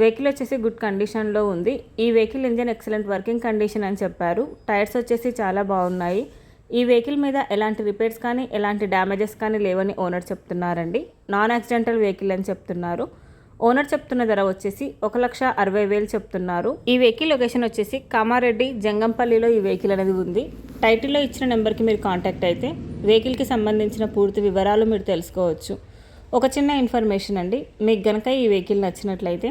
Vehicle వచ్చేసి good కండిషన్లో ఉంది. ఈ vehicle engine excellent working condition అని చెప్పారు. టైర్స్ వచ్చేసి చాలా బాగున్నాయి. ఈ వెహికల్ మీద ఎలాంటి రిపేర్స్ కానీ ఎలాంటి డ్యామేజెస్ కానీ లేవని ఓనర్ చెప్తున్నారండి. నాన్ యాక్సిడెంటల్ వెహికల్ అని చెప్తున్నారు. ఓనర్ చెప్తున్న ధర వచ్చేసి ఒక లక్ష అరవై వేలు చెప్తున్నారు. ఈ వెహికల్ లొకేషన్ వచ్చేసి కామారెడ్డి జంగంపల్లిలో ఈ వెహికల్ అనేది ఉంది. టైటిల్లో ఇచ్చిన నెంబర్కి మీరు కాంటాక్ట్ అయితే వెహికల్కి సంబంధించిన పూర్తి వివరాలు మీరు తెలుసుకోవచ్చు. ఒక చిన్న ఇన్ఫర్మేషన్ అండి. మీకు గనక ఈ వెహికల్ నచ్చినట్లయితే